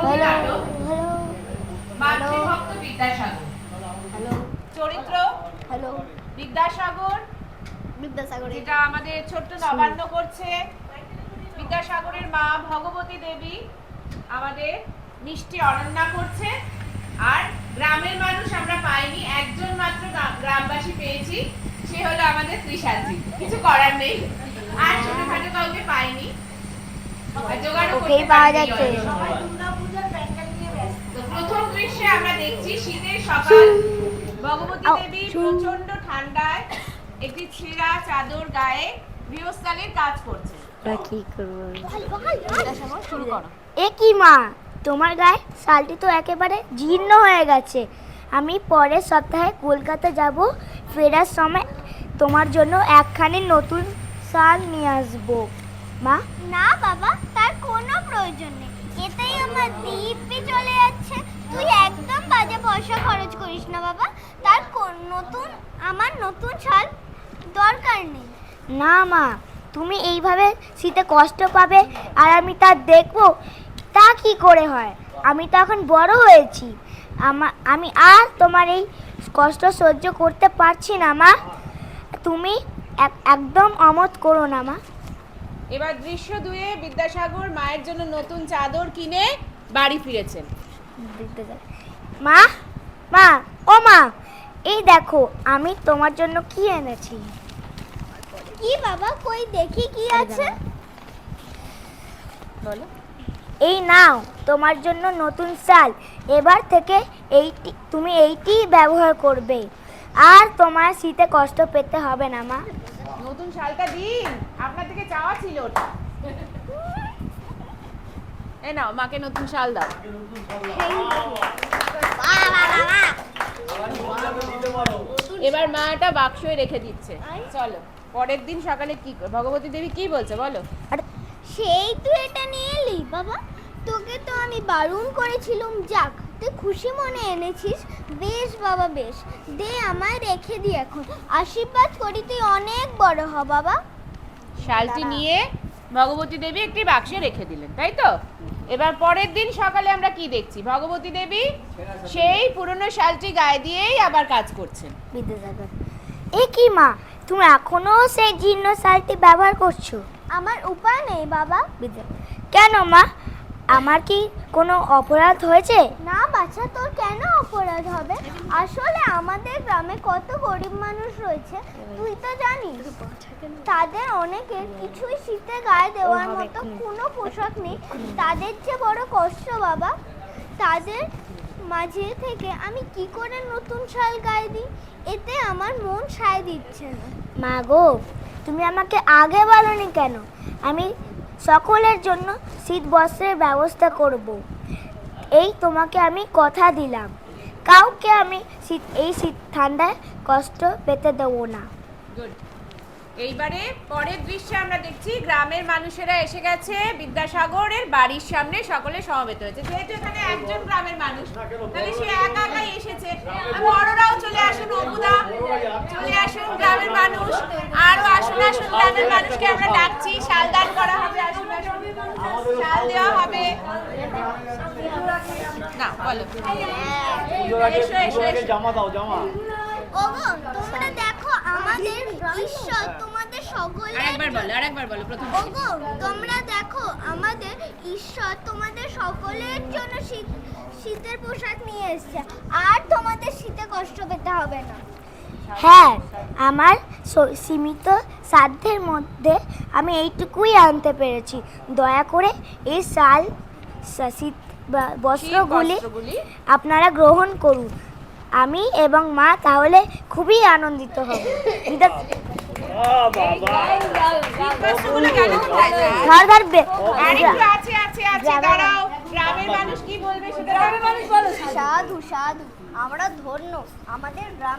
Hello. Hello. Hello. মাতৃভক্ত Vidyasagar. Hello. চরিত্র? Hello. Vidyasagar? Vidyasagar. যেটা আমাদের ছোট্ট নবান্ন করছে। বিদ্যাসাগরের মা ভগবতী দেবী আমাদের মিষ্টি অনন্যা করছে। আর গ্রামের মানুষ আমরা পাইনি একজন মাত্র গ্রা- গ্রামবাসী পেয়েছি। সে হলো আমাদের ত্রিশালজি কিছু করার নেই। আর ছোটখাটো কাউকে পাইনি। আর করতে পাওয়া যাচ্ছে। দৃশ্যে আমরা দেখছি শীতের সকাল। ভগবতী দেবী প্রচণ্ড ঠান্ডায় একটি ছেঁড়া চাদর গায়ে গৃহস্থালির কাজ করছে। কি করব? এ মা? তোমার গায়ে শালটি তো একেবারে জীর্ণ হয়ে গেছে। আমি পরের সপ্তাহে কলকাতা যাব ফেরার সময় তোমার জন্য একখানি নতুন শাল নিয়ে আসব। মা? না বাবা তার কোনো প্রয়োজন নেই। এটাই আমার দিব্যি চলে যাচ্ছে তুই একদম বাজে পয়সা খরচ করিস না বাবা। তার কোন- নতুন আমার নতুন শাল দরকার নেই। না মা তুমি এইভাবে শীতে কষ্ট পাবে আর আমি তা দেখব তা কি করে হয়? আমি তো এখন বড় হয়েছি। আমা- আমি আর তোমার এই কষ্ট সহ্য করতে পারছি না মা। তুমি একদম অমত করো না মা। এবার দৃশ্য দুয়ে বিদ্যাসাগর মায়ের জন্য নতুন চাদর কিনে বাড়ি ফিরেছেন। মা মা ও মা এই দেখো আমি তোমার জন্য কি এনেছি? কি বাবা কই দেখি কি আছে? বলো। এই নাও তোমার জন্য নতুন শাল এবার থেকে এইটি তুমি এইটি ব্যবহার করবে। আর তোমার শীতে কষ্ট পেতে হবে না মা। নতুন শালটা দিন আপনার থেকে চাওয়া ছিল ওটা। এই নাও মাকে নতুন শাল দাও। এবার মা এটা বাক্সে রেখে দিচ্ছে। চলো পরের দিন সকালে কি ভগবতী দেবী কি বলছে বলো? সেই তুই এটা নিয়ে এলি? বাবা তোকে তো আমি বারণ করেছিলাম। যাক তুই খুশি মনে এনেছিস। বেশ বাবা বেশ। দে আমায় রেখে দি এখন। আশীর্বাদ করি তুই অনেক বড় হ বাবা। শালটি নিয়ে ভগবতী দেবী একটি বাক্সে রেখে দিলেন তাই তো? এবার পরের দিন সকালে আমরা কি দেখছি? ভগবতী দেবী সেই পুরনো শালটি গায়ে দিয়েই আবার কাজ করছেন। এ কি মা তুমি এখনও সেই জীর্ণ শালটি ব্যবহার করছ? আমার উপায় নেই বাবা। কেন মা? আমার কি কোনো অপরাধ হয়েছে? না বাচ্চা তোর কেন অপরাধ হবে? আসলে আমাদের গ্রামে কত গরিব মানুষ রয়েছে তুই তো জানিস তাদের অনেকের কিছুই শীতে গায়ে দেওয়ার মতো কোনো পোশাক নেই। তাদের যে বড় কষ্ট বাবা তাদের মাঝে থেকে আমি কি করে নতুন শাল গায়ে দিই? এতে আমার মন সায় দিচ্ছে না। মা গো তুমি আমাকে আগে বলনি কেন? আমি সকলের জন্য শীত বস্ত্রের ব্যবস্থা করব। এই তোমাকে আমি কথা দিলাম। কাউকে আমি শীত, এই শীত ঠান্ডায় কষ্ট পেতে দেবো না। এইবারে পরের দৃশ্যে আমরা দেখছি গ্রামের মানুষেরা এসে গেছে বিদ্যাসাগরের বাড়ির সামনে, সকলে সমবেত হয়েছে। যেহেতু এখানে একজন গ্রামের মানুষ, তাহলে সে একা একাই এসেছে। বড়রাও চলে আসুন, অবুদা। চলে আসুন গ্রামের মানুষ। আরও আসুন আসুন, গ্রামের মানুষকে আমরা ডাকছি, শাল দান করা হবে। দেওয়া হবে। না বলো। এসো এসো এসো। জামা দাও জামা। তোমরা দেখো আমাদের ঈশ্বর তোমাদের সকলের আরেকবার বলো আরেকবার বলো প্রথম ওগো তোমরা দেখো আমাদের ঈশ্বর তোমাদের সকলের জন্য শীতের পোশাক নিয়ে এসেছে। আর তোমাদের শীতে কষ্ট পেতে হবে না। হ্যাঁ আমার সীমিত সাধ্যের মধ্যে আমি এইটুকুই আনতে পেরেছি। দয়া করে এই শাল শীত বা- বস্ত্রগুলি আপনারা গ্রহণ করুন। আমি এবং মা তাহলে খুবই আনন্দিত হব। বিদা- বস্ত্রগুলো গেল কোথায় যায়? ধর ধর আছে আছে আছে দাঁড়াও। গ্রামের মানুষ কি বলবে সেটা মানুষ সাধু সাধু আমরা ধন্য। আমাদের গ্রামে